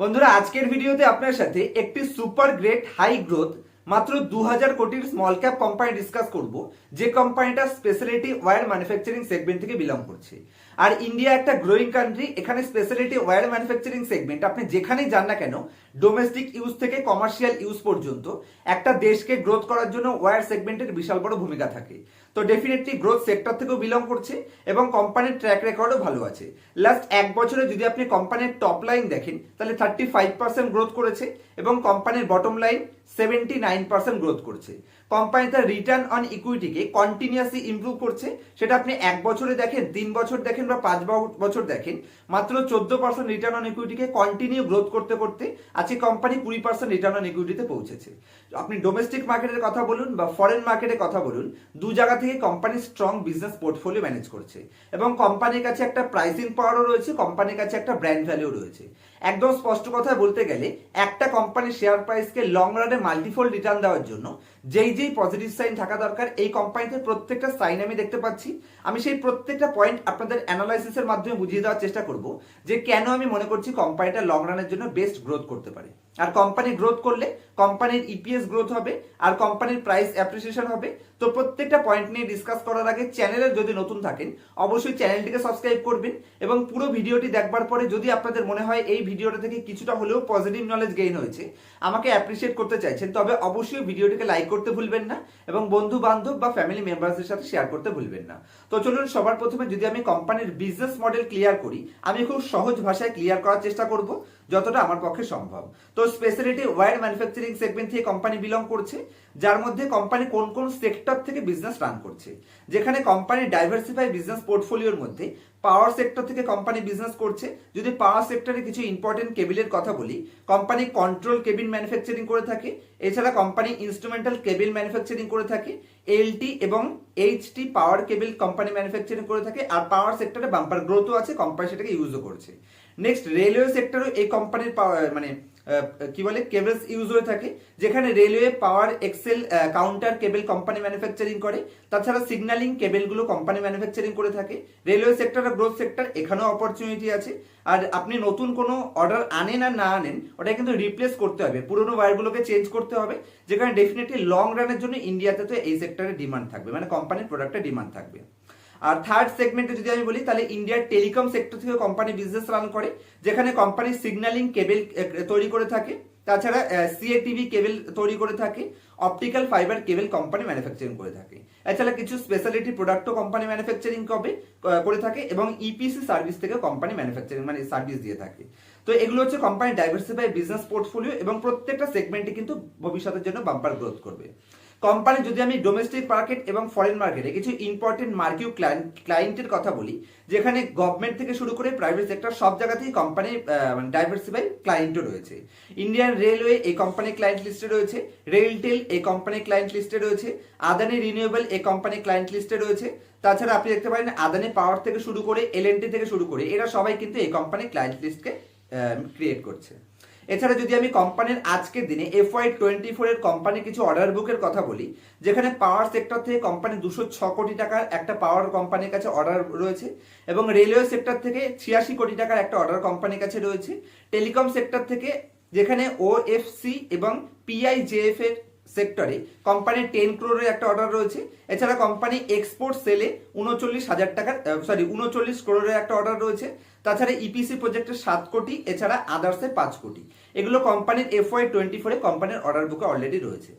বন্ধুরা, আজকের ভিডিওতে আপনার সাথে একটি সুপার গ্রেট হাই গ্রোথ মাত্র দু হাজার কোটির স্মল ক্যাপ কোম্পানি ডিসকাস করব। যে কোম্পানিটা স্পেশালিটি ওয়ার ম্যানুফ্যাকচারিং সেগমেন্ট থেকে বিলং করছে। আর ইন্ডিয়া একটা গ্রোয়িং কান্ট্রি এখানে স্পেশালিটি ওয়্যার ম্যানুফ্যাকচারিং সেগমেন্ট আপনি যেখানেই যান না কেন ডোমেস্টিক ইউজ থেকে কমার্শিয়াল ইউজ পর্যন্ত একটা দেশকে গ্রোথ করার জন্য ওয়্যার সেগমেন্টের বিশাল বড় ভূমিকা থাকে। তো ডেফিনেটলি গ্রোথ সেক্টর থেকেও বিলং করছে এবং কোম্পানির ট্র্যাক রেকর্ডও ভালো আছে। লাস্ট এক বছরে যদি আপনি কোম্পানির টপ লাইন দেখেন, তাহলে থার্টি ফাইভ পার্সেন্ট গ্রোথ করেছে এবং কোম্পানির bottom line seventy nine percent growth করছে। কোম্পানি তার রিটার্ন অন ইকুইটিকে কন্টিনিউয়াসলি ইমপ্রুভ করছে। সেটা আপনি এক বছরে দেখেন, তিন বছর দেখেন বা পাঁচ বছর দেখেন, মাত্র চোদ্দ পার্সেন্ট রিটার্ন অন ইকুইটিকে কন্টিনিউ গ্রোথ করতে করতে আজকে কোম্পানি কুড়ি পার্সেন্ট রিটার্ন অন ইকুইটিতে পৌঁছেছে। আপনি ডোমেস্টিক মার্কেটের কথা বলুন বা ফরেন মার্কেটের কথা বলুন, দু জায়গা থেকে company strong business portfolio manage করছে। এবং কোম্পানির কাছে একটা প্রাইসিং পাওয়ারও রয়েছে কোম্পানির কাছে একটা ব্র্যান্ড ভ্যালু রয়েছে। একদম স্পষ্ট কথায় বলতে গেলে, একটা কোম্পানির শেয়ার প্রাইসকে লং রানে মাল্টিফোল রিটার্ন দেওয়ার জন্য যেই যেই পজিটিভ সাইন থাকা দরকার, এই কোম্পানিতে প্রত্যেকটা সাইন আমি দেখতে পাচ্ছি। আমি সেই প্রত্যেকটা পয়েন্ট আপনাদের অ্যানালাইসিসের মাধ্যমে বুঝিয়ে দেওয়ার চেষ্টা করব যে কেন আমি মনে করছি কোম্পানিটা লং রানের জন্য বেস্ট গ্রোথ করতে পারে। আর কোম্পানি গ্রোথ করলে কোম্পানির ইপিএস গ্রোথ হবে, আর কোম্পানির প্রাইস অ্যাপ্রিসিয়েশন হবে তো প্রত্যেকটা পয়েন্ট নিয়ে ডিসকাস করার আগে চ্যানেলে যদি নতুন থাকেন, অবশ্যই চ্যানেলটিকে সাবস্ক্রাইব করবেন এবং পুরো ভিডিওটি দেখবার পরে যদি আপনাদের মনে হয় এই ভিডিওটা থেকে কিছুটা হলেও পজিটিভ নলেজ গেইন হয়েছে, আমাকে অ্যাপ্রিসিয়েট করতে চাইছেন, তবে অবশ্যই ভিডিওটিকে লাইক করতে ভুলবেন না এবং বন্ধু বান্ধব বা ফ্যামিলি মেম্বারসদের সাথে শেয়ার করতে ভুলবেন না। তো চলুন সবার প্রথমে যদি আমি কোম্পানির বিজনেস মডেল ক্লিয়ার করি, আমি খুব সহজ ভাষায় ক্লিয়ার করার চেষ্টা করব, যতটা আমার পক্ষে সম্ভব। তো স্পেশালিটি ওয়্যার ম্যানুফ্যাকচারিং সেগমেন্ট থেকে কোম্পানি বিলং করছে, যার মধ্যে কোম্পানি কোন কোন সেক্টর থেকে বিজনেস রান করছে। যেখানে কোম্পানি ডাইভার্সিফাই বিজনেস পোর্টফোলিওর মধ্যে পাওয়ার সেক্টর থেকে কোম্পানি বিজনেস করছে। যদি পাওয়ার সেক্টরে কিছু ইম্পর্টেন্ট কেবিলের কথা বলি কোম্পানি কন্ট্রোল কেবিন ম্যানুফ্যাকচারিং করে থাকে। এছাড়া কোম্পানি ইনস্ট্রুমেন্টাল কেবিল ম্যানুফ্যাকচারিং করে থাকে। এলটি এবং HT power cable company manufacturing করে থাকে। আর পাওয়ার সেক্টরে বাম্পার গ্রোথও আছে কোম্পানি সেটাকে ইউজও করছে। নেক্সট রেলওয়ে সেক্টরও এই কোম্পানির মানে কি বলে কেবলস ইউজ হয়ে থাকে, যেখানে railway power axle counter cable company manufacturing করে। তাছাড়া সিগন্যালিং কেবলগুলো কোম্পানি ম্যানুফ্যাকচারিং করে থাকে। রেলওয়ে সেক্টর আর গ্রোথ সেক্টর এখানেও অপরচুনিটি আছে। আর আপনি নতুন কোনো অর্ডার আনেন আর না আনেন ওটা কিন্তু রিপ্লেস করতে হবে। পুরোনো ওয়্যারগুলোকে চেঞ্জ করতে হবে, যেখানে ডেফিনেটলি লং রানের জন্য ইন্ডিয়াতে তো এই সেক্টরে ডিমান্ড থাকবে মানে কোম্পানির প্রোডাক্টের ডিমান্ড থাকবে। আর থার্ড সেগমেন্টে যদি আমি বলি, তাহলে ইন্ডিয়ার টেলিকম সেক্টর থেকে কোম্পানি বিজনেস রান করে, যেখানে কোম্পানি সিগন্যালিং কেবেল তৈরি করে থাকে। তাছাড়া সিএটিভি কেবেল তৈরি করে থাকে optical fibre cable company manufacturing করে থাকে। এছাড়া কিছু স্পেশালিটি প্রোডাক্টও কোম্পানি ম্যানুফ্যাকচারিং কবে করে থাকে এবং ইপিসি সার্ভিস থেকে কোম্পানি ম্যানুফ্যাকচারিং মানে সার্ভিস দিয়ে থাকে। তো এগুলো হচ্ছে কোম্পানি ডাইভার্সিফাই বিজনেস পোর্টফোলিও এবং প্রত্যেকটা সেগমেন্টে কিন্তু ভবিষ্যতের জন্য বাম্পার গ্রোথ করবে। কোম্পানি, যদি আমি ডোমেস্টিক মার্কেট এবং ফরেন মার্কেটে কিছু ইম্পর্টেন্ট মার্কিউ ক্লায়েন্টের কথা বলি, যেখানে গভর্নমেন্ট থেকে শুরু করে প্রাইভেট সেক্টর সব জায়গাতেই কোম্পানি মানে ডাইভার্সিফাই ক্লায়েন্টও রয়েছে। ইন্ডিয়ান রেলওয়ে এই কোম্পানি ক্লায়েন্ট লিস্টে রয়েছে রেলটেল এই কোম্পানি ক্লায়েন্ট লিস্টে রয়েছে আদানি রিনিউয়েবল এই কোম্পানি ক্লায়েন্ট লিস্টে রয়েছে। তাছাড়া আপনি দেখতে পারেন আদানি পাওয়ার থেকে শুরু করে এলএনটি থেকে শুরু করে, এরা সবাই কিন্তু এই কোম্পানি ক্লায়েন্ট লিস্টকে ক্রিয়েট করছে। এছাড়া যদি আমি কোম্পানির আজকের দিনে এফ ওয়াই টোয়েন্টি ফোর এর কোম্পানির কিছু অর্ডার বুকের কথা বলি, যেখানে পাওয়ার সেক্টর থেকে কোম্পানি দুশো ছ কোটি টাকার একটা পাওয়ার কোম্পানির কাছে অর্ডার রয়েছে এবং রেলওয়ে সেক্টর থেকে ছিয়াশি কোটি টাকার একটা অর্ডার কোম্পানির কাছে রয়েছে। টেলিকম সেক্টর থেকে যেখানে ওএফসি এবং পিআইজেএফ এর সেক্টরে কোম্পানির টেন ক্রোরের একটা অর্ডার রয়েছে। এছাড়া কোম্পানি এক্সপোর্ট সেলে উনচল্লিশ হাজার টাকার সরি উনচল্লিশ ক্রোরের একটা অর্ডার রয়েছে। তাছাড়া ইপিসি প্রজেক্টের সাত কোটি, এছাড়া আদার্সে পাঁচ কোটি। এগুলো কোম্পানির এফ ওয়াই টোয়েন্টি ফোরে কোম্পানির অর্ডার বুকে অলরেডি রয়েছে।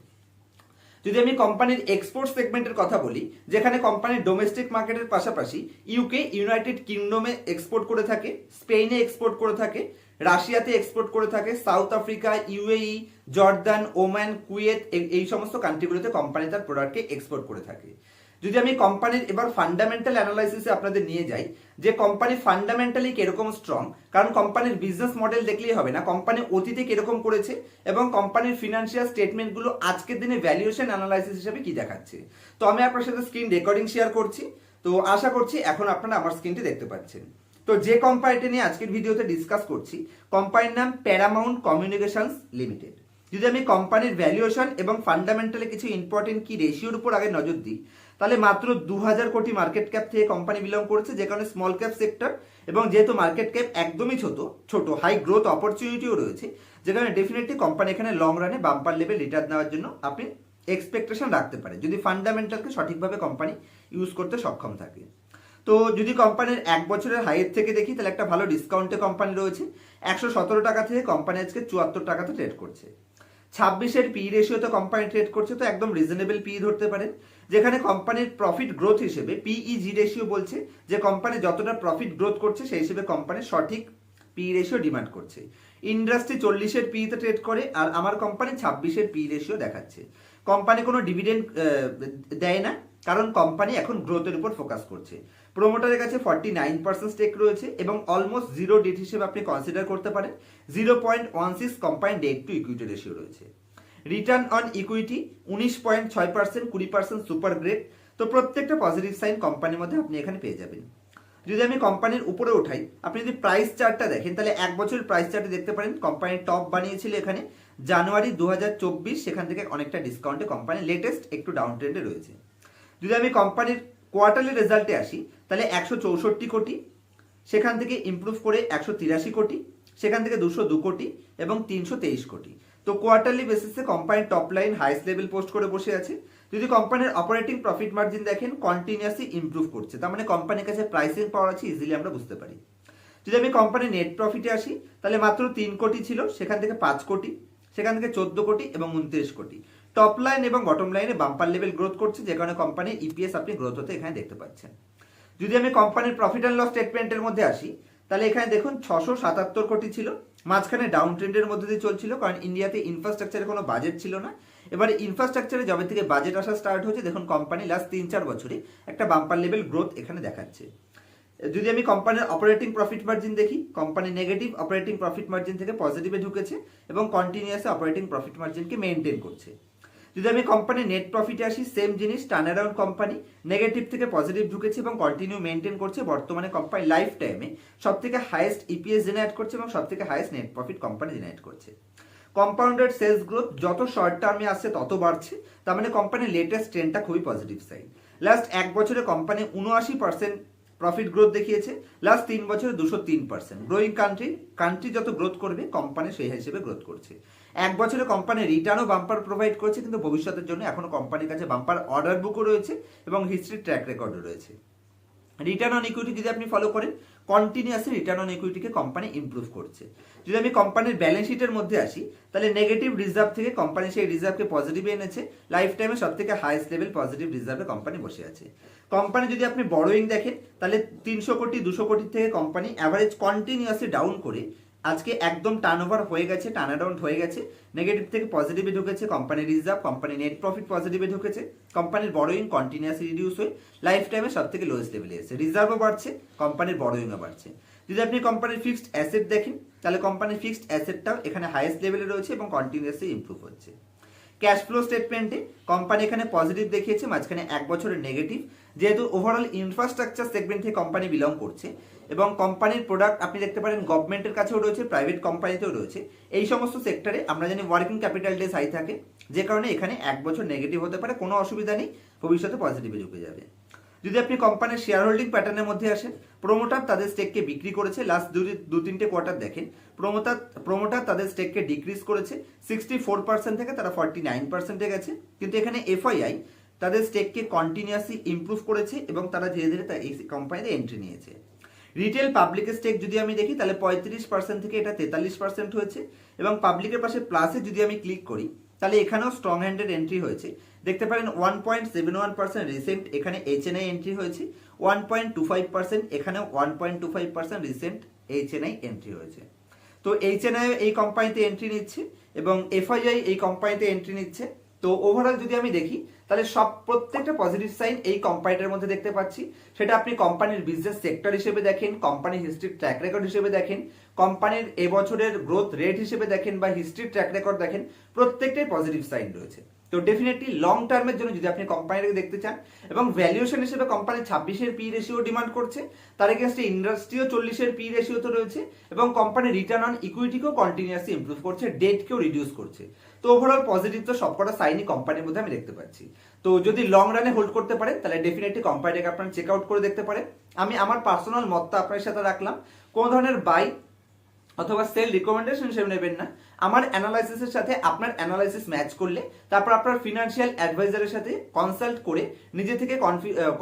যদি আমি কোম্পানির এক্সপোর্ট সেগমেন্টের কথা বলি, যেখানে কোম্পানির ডোমেস্টিক মার্কেটের পাশাপাশি ইউকে ইউনাইটেড কিংডমে এক্সপোর্ট করে থাকে স্পেনে এক্সপোর্ট করে থাকে রাশিয়াতে এক্সপোর্ট করে থাকে South Africa UAE Jordan Oman Kuwait এই- এই সমস্ত কান্ট্রিগুলোতে কোম্পানি তার প্রোডাক্টকে এক্সপোর্ট করে থাকে। যদি আমি কোম্পানির এবার ফান্ডামেন্টাল অ্যানালাইসিসে আপনাদের নিয়ে যাই, যে কোম্পানি ফান্ডামেন্টালি কীরকম স্ট্রং কারণ কোম্পানির বিজনেস মডেল দেখলেই হবে না কোম্পানি অতীতে কীরকম করেছে এবং কোম্পানির ফিনান্সিয়াল স্টেটমেন্টগুলো আজকের দিনে ভ্যালুয়েশন অ্যানালাইসিস হিসেবে কি দেখাচ্ছে। তো আমি আপনার সাথে স্ক্রিন রেকর্ডিং শেয়ার করছি, তো আশা করছি এখন আপনারা আমার স্ক্রিনটি দেখতে পাচ্ছেন। তো যে কোম্পানিটি নিয়ে আজকের ভিডিওতে ডিসকাস করছি কোম্পানির নাম প্যারামাউন্ট কমিউনিকেশনস লিমিটেড যদি আমি কোম্পানির ভ্যালুয়েশন এবং ফান্ডামেন্টালি কিছু ইম্পর্টেন্ট কি রেশিওর উপর আগে নজর দিই, তাহলে মাত্র দু হাজার কোটি মার্কেট ক্যাপ থেকে কোম্পানি বিলং করছে, যে কারণে স্মল ক্যাপ সেক্টর এবং যেহেতু মার্কেট ক্যাপ একদমই ছোট ছোট হাই গ্রোথ অপরচুনিটিও রয়েছে, যে কারণে ডেফিনেটলি কোম্পানি এখানে লং রানে বাম্পার লেভেল রিটার্ন নেওয়ার জন্য আপনি এক্সপেকটেশন রাখতে পারে যদি ফান্ডামেন্টালকে সঠিকভাবে কোম্পানি ইউজ করতে সক্ষম থাকে। তো যদি কোম্পানির এক বছরের হাইয়ের থেকে দেখি, তাহলে একটা ভালো ডিসকাউন্টে কোম্পানি রয়েছে। একশো সতেরো টাকা থেকে কোম্পানি আজকে চুয়াত্তর টাকাতে ট্রেড করছে। ছাব্বিশের পি রেশিওতে কোম্পানি ট্রেড করছে, তো একদম রিজনেবল পি ধরতে পারেন যেখানে কোম্পানির প্রফিট গ্রোথ হিসেবে পিইজি রেশিও বলছে, যে কোম্পানি যতটা প্রফিট গ্রোথ করছে, সেই হিসেবে কোম্পানি সঠিক পি রেশিও ডিমান্ড করছে। ইন্ডাস্ট্রি চল্লিশের পিতে ট্রেড করে, আর আমার কোম্পানি ছাব্বিশের পি রেশিও দেখাচ্ছে। কোম্পানি কোনো ডিভিডেন্ড দেয় না। কারণ কোম্পানি এখন গ্রোথের উপর ফোকাস করছে। প্রোমোটারের কাছে ফর্টি নাইন পার্সেন্ট স্টেক রয়েছে এবং অলমোস্ট জিরো ডেট হিসেবে আপনি কনসিডার করতে পারেন। Zero point one six combine debt to equity ratio রয়েছে। রিটার্ন অন ইকুইটি উনিশ পয়েন্ট ছয় পার্সেন্ট কুড়ি পার্সেন্ট সুপার গ্রেড তো প্রত্যেকটা পজিটিভ সাইন কোম্পানির মধ্যে আপনি এখানে পেয়ে যাবেন। যদি আমি কোম্পানির উপরে উঠাই, আপনি যদি প্রাইস চার্টটা দেখেন, তাহলে এক বছরের প্রাইস চার্টে দেখতে পারেন কোম্পানির টপ বানিয়েছিল এখানে। জানুয়ারি দু হাজার চব্বিশ সেখান থেকে অনেকটা ডিসকাউন্টে কোম্পানি লেটেস্ট একটু ডাউন ট্রেন্ডে রয়েছে। যদি আমি কোম্পানির কোয়ার্টারলি রেজাল্টে আসি, তাহলে একশো চৌষট্টি কোটি, সেখান থেকে ইমপ্রুভ করে একশো তিরাশি কোটি, সেখান থেকে দুশো দু কোটি এবং তিনশো তেইশ কোটি। তো কোয়ার্টারলি বেসিসে কোম্পানির top line highest level post করে বসে আছে। যদি কোম্পানির অপারেটিং প্রফিট মার্জিন দেখেন কন্টিনিউয়াসলি ইমপ্রুভ করছে। তার মানে কোম্পানির কাছে প্রাইসিং পাওয়ার আছে ইজিলি আমরা বুঝতে পারি। যদি আমি কোম্পানির নেট প্রফিটে আসি, তাহলে মাত্র তিন কোটি ছিল, সেখান থেকে পাঁচ কোটি। সেখান থেকে চোদ্দ কোটি এবং উনত্রিশ কোটি। টপ লাইন এবং বটম লাইনে বাম্পার লেভেল গ্রোথ করছে, যে কারণে কোম্পানির ইপিএস আপনি গ্রোথ হতে এখানে দেখতে পাচ্ছেন। যদি আমি কোম্পানির প্রফিট অ্যান্ড লস স্টেটমেন্টের মধ্যে আসি, তাহলে এখানে দেখুন ছশো সাতাত্তর কোটি ছিল। মাঝখানে ডাউন ট্রেন্ডের মধ্যে দিয়ে চলছিল, কারণ ইন্ডিয়াতে ইনফ্রাস্ট্রাকচারে কোনো বাজেট ছিল না। এবারে ইনফ্রাস্ট্রাকচারে যবে থেকে বাজেট আসা স্টার্ট হয়েছে, দেখুন কোম্পানি লাস্ট তিন চার বছরে একটা বাম্পার লেভেল গ্রোথ এখানে দেখাচ্ছে। যদি আমি কোম্পানির অপারেটিং প্রফিট মার্জিন দেখি company negative operating profit margin থেকে পজিটিভে ঢুকেছে এবং কন্টিনিউয়াসে অপারেটিং প্রফিট মার্জিনকে মেনটেন করছে। যদি আমি কোম্পানি নেট প্রফিটে আসি সেম জিনিস টার্ন অ্যারাউন্ড কোম্পানি নেগেটিভ থেকে পজিটিভ ঢুকেছে এবং কন্টিনিউ মেনটেন করছে বর্তমানে কোম্পানি লাইফ টাইমে সব থেকে হাইয়েস্ট ইপিএস জেনারেট করছে এবং সব থেকে highest net profit company generate করছে। কম্পাউন্ডেড সেলস গ্রোথ যত শর্ট টার্মে আসছে, তত বাড়ছে। তার মানে কোম্পানির লেটেস্ট ট্রেন্ডটা খুবই পজিটিভ সাইড লাস্ট এক বছরে কোম্পানি উনআশি পার্সেন্ট প্রফিট গ্রোথ দেখিয়েছে লাস্ট তিন বছরে দুশো তিন পার্সেন্ট গ্রোয়িং কান্ট্রি কান্ট্রি যত গ্রোথ করবে কোম্পানি সেই হিসেবে গ্রোথ করছে। এক বছরে কোম্পানি রিটার্নও বাম্পার প্রোভাইড করছে, কিন্তু ভবিষ্যতের জন্য এখনও কোম্পানির কাছে বাম্পার অর্ডার বুকও রয়েছে এবং হিস্ট্রি ট্র্যাক রেকর্ডও রয়েছে। রিটার্ন অন ইকুইটি যদি আপনি ফলো করেন কন্টিনিউয়াসলি রিটার্ন অন ইকুইটিকে কোম্পানি ইমপ্রুভ করছে। যদি আমি কোম্পানির ব্যালেন্স শিটের মধ্যে আসি, তাহলে নেগেটিভ রিজার্ভ থেকে কোম্পানি সেই রিজার্ভকে পজিটিভে এনেছে লাইফ টাইমে সব থেকে হাইয়েস্ট লেভেল পজিটিভ রিজার্ভে কোম্পানি বসে আছে। কোম্পানি যদি আপনি বড়োইং দেখেন, তাহলে তিনশো কোটি, দুশো কোটি থেকে কোম্পানি অ্যাভারেজ কন্টিনিউয়াসলি ডাউন করে আজকে একদম টার্ন হয়ে গেছে টার্ন অ্যারাউন্ড হয়ে গেছে। নেগেটিভ থেকে পজিটিভে ঢুকেছে কোম্পানির রিজার্ভ কোম্পানি নেট প্রফিট পজিটিভে ঢুকেছে। কোম্পানির বড়োইং কন্টিনিউসলি রিডিউস হয়ে লাইফ টাইমে সব থেকে লোয়েস্ট লেভেলে এসেছে। রিজার্ভও বাড়ছে কোম্পানির বড়োইংও বাড়ছে। যদি আপনি কোম্পানির ফিক্সড অ্যাসেট দেখেন, তাহলে কোম্পানির ফিক্সড অ্যাসেটটাও এখানে হাইয়েস্ট লেভেলে রয়েছে এবং কন্টিনিউসলি ইমপ্রুভ হচ্ছে। ক্যাশ ফ্লো স্টেটমেন্টে কোম্পানি এখানে পজিটিভ দেখিয়েছে, মাঝখানে এক বছরের নেগেটিভ যেহেতু ওভারঅল ইনফ্রাস্ট্রাকচার সেগমেন্ট থেকে কোম্পানি বিলং করছে এবং কোম্পানির প্রোডাক্ট আপনি দেখতে পারেন গভর্নমেন্টের কাছেও রয়েছে প্রাইভেট কোম্পানিতেও রয়েছে। এই সমস্ত সেক্টরে আমরা জানি ওয়ার্কিং ক্যাপিটাল ডেস হাই থাকে, যে কারণে এখানে এক বছর নেগেটিভ হতে পারে, কোনো অসুবিধা নেই, ভবিষ্যতে পজিটিভে ঢুকে যাবে। যদি আপনি কোম্পানির শেয়ার হোল্ডিং প্যাটার্নের মধ্যে আসেন প্রোমোটার তাদের স্টেককে বিক্রি করেছে। লাস্ট দু দু, তিনটে কোয়ার্টার দেখেন। প্রোমোটার প্রোমোটার তাদের স্টেককে ডিক্রিজ করেছে। সিক্সটি ফোর পার্সেন্ট থেকে তারা ফর্টি নাইন পার্সেন্টে গেছে। কিন্তু এখানে এফআইআই তাদের স্টেককে কন্টিনিউয়াসলি ইমপ্রুভ করেছে এবং তারা ধীরে ধীরে এই কোম্পানিতে এন্ট্রি নিয়েছে। রিটেল পাবলিকের স্টেক যদি আমি দেখি, তাহলে পঁয়ত্রিশ পার্সেন্ট থেকে এটা তেতাল্লিশ পার্সেন্ট হয়েছে। এবং পাবলিকের পাশে প্লাসে যদি আমি ক্লিক করি তাহলে এখানেও স্ট্রং হ্যান্ডেড এন্ট্রি হয়েছে। দেখতে পারেন one point seven one percent recent এখানে এইচ এন আই এন্ট্রি হয়েছে। One point two five percent এখানেও one point two five percent recent H N I entry হয়েছে। তো এইচ এন আই এই কোম্পানিতে এন্ট্রি নিচ্ছে এবং এফআইআই এই কোম্পানিতে এন্ট্রি নিচ্ছে। তো ওভারঅল যদি আমি দেখি, তাহলে সব প্রত্যেকটা পজিটিভ সাইন এই কোম্পানিটার মধ্যে দেখতে পাচ্ছি। সেটা আপনি কোম্পানির বিজনেস সেক্টর হিসেবে দেখেন কোম্পানির হিস্ট্রির ট্র্যাক রেকর্ড হিসেবে দেখেন কোম্পানির এবছরের গ্রোথ রেট হিসেবে দেখেন বা হিস্ট্রির ট্র্যাক রেকর্ড দেখেন, প্রত্যেকটাই পজিটিভ সাইন রয়েছে। তো ডেফিনেটলি লং টার্মের জন্য যদি আপনি কোম্পানিটাকে দেখতে চান, এবং ভ্যালুয়েশন হিসেবে কোম্পানি ছাব্বিশের পি রেশিও ডিমান্ড করছে, তার এগেনস্টে ইন্ডাস্ট্রিও চল্লিশের পি রেশিও তো রয়েছে, এবং কোম্পানি রিটার্ন অন ইকুইটিকেও কন্টিনিউয়াসলি ইমপ্রুভ করছে ডেটকেও রিডিউস করছে। তো ওভারঅল পজিটিভ তো সবকটা সাইনই কোম্পানির মধ্যে আমি দেখতে পাচ্ছি। তো যদি লং রানে হোল্ড করতে পারেন, তাহলে ডেফিনেটলি কোম্পানিটাকে আপনারা চেক আউট করে দেখতে পারেন। আমি আমার পার্সোনাল মতটা আপনার সাথে রাখলাম। কোন ধরনের বাই অথবা সেল রিকমেন্ডেশন হিসেবে নেবেন না। আমার অ্যানালাইসিসের সাথে আপনার অ্যানালাইসিস ম্যাচ করলে, তারপর আপনার ফিনান্সিয়াল অ্যাডভাইজারের সাথে কনসাল্ট করে, নিজে থেকে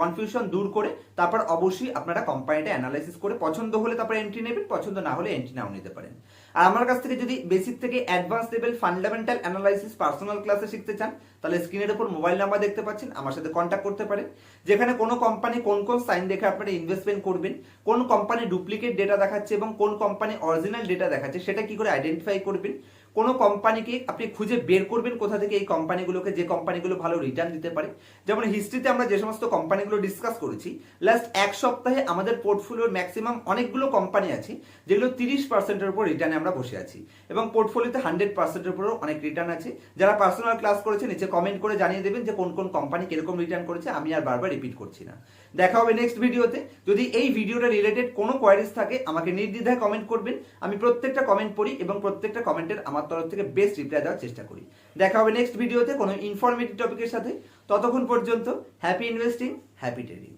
কনফিউশন দূর করে, তারপর অবশ্যই আপনারা কোম্পানিটা অ্যানালাইসিস করে, পছন্দ হলে তারপর এন্ট্রি নেবেন, পছন্দ না হলে এন্ট্রি নাও নিতে পারেন। আর আমার কাছ থেকে যদি বেসিক থেকে advance level fundamental analysis personal ক্লাসে শিখতে চান, তাহলে স্ক্রিনের উপর মোবাইল নাম্বার দেখতে পাচ্ছেন, আমার সাথে কন্ট্যাক্ট করতে পারেন। যেখানে কোনো কোম্পানি কোন কোন সাইন দেখে আপনারা ইনভেস্টমেন্ট করবেন, কোন কোম্পানি ডুপ্লিকেট ডেটা দেখাচ্ছে এবং কোন কোম্পানি অরিজিনাল ডেটা দেখাচ্ছে, সেটা কি করে আইডেন্টিফাই করবেন কোনো কোম্পানিকে আপনি খুঁজে বের করবেন কোথা থেকে এই কোম্পানিগুলোকে যে কোম্পানিগুলো ভালো রিটার্ন দিতে পারে। যেমন হিস্ট্রিতে আমরা যে সমস্ত কোম্পানিগুলো ডিসকাস করেছি লাস্ট এক সপ্তাহে আমাদের পোর্টফোলিওর ম্যাক্সিমাম অনেকগুলো কোম্পানি আছে, যেগুলো তিরিশ পার্সেন্টের উপর রিটার্নে আমরা বসে আছি। এবং পোর্টফোলিওতে হান্ড্রেড পার্সেন্টের উপরও অনেক রিটার্ন আছে। যারা পার্সোনাল ক্লাস করেছে, নিচে কমেন্ট করে জানিয়ে দেবেন যে কোন কোন কোম্পানি কীরকম রিটার্ন করেছে, আমি আর বারবার রিপিট করছি না। দেখা হবে নেক্সট ভিডিওতে যদি এই ভিডিওটা রিলেটেড কোনো কোয়ারিজ থাকে, আমাকে নির্দ্বিধায় কমেন্ট করবেন। আমি প্রত্যেকটা কমেন্ট পড়ি এবং প্রত্যেকটা কমেন্টের তরফ থেকে বেস্ট রিপ্লাই দেওয়ার চেষ্টা করি। দেখা হবে নেক্সট ভিডিওতে কোনো ইনফরমেটিভ টপিকের সাথে। ততক্ষণ পর্যন্ত হ্যাপি ইনভেস্টিং হ্যাপি ট্রেডিং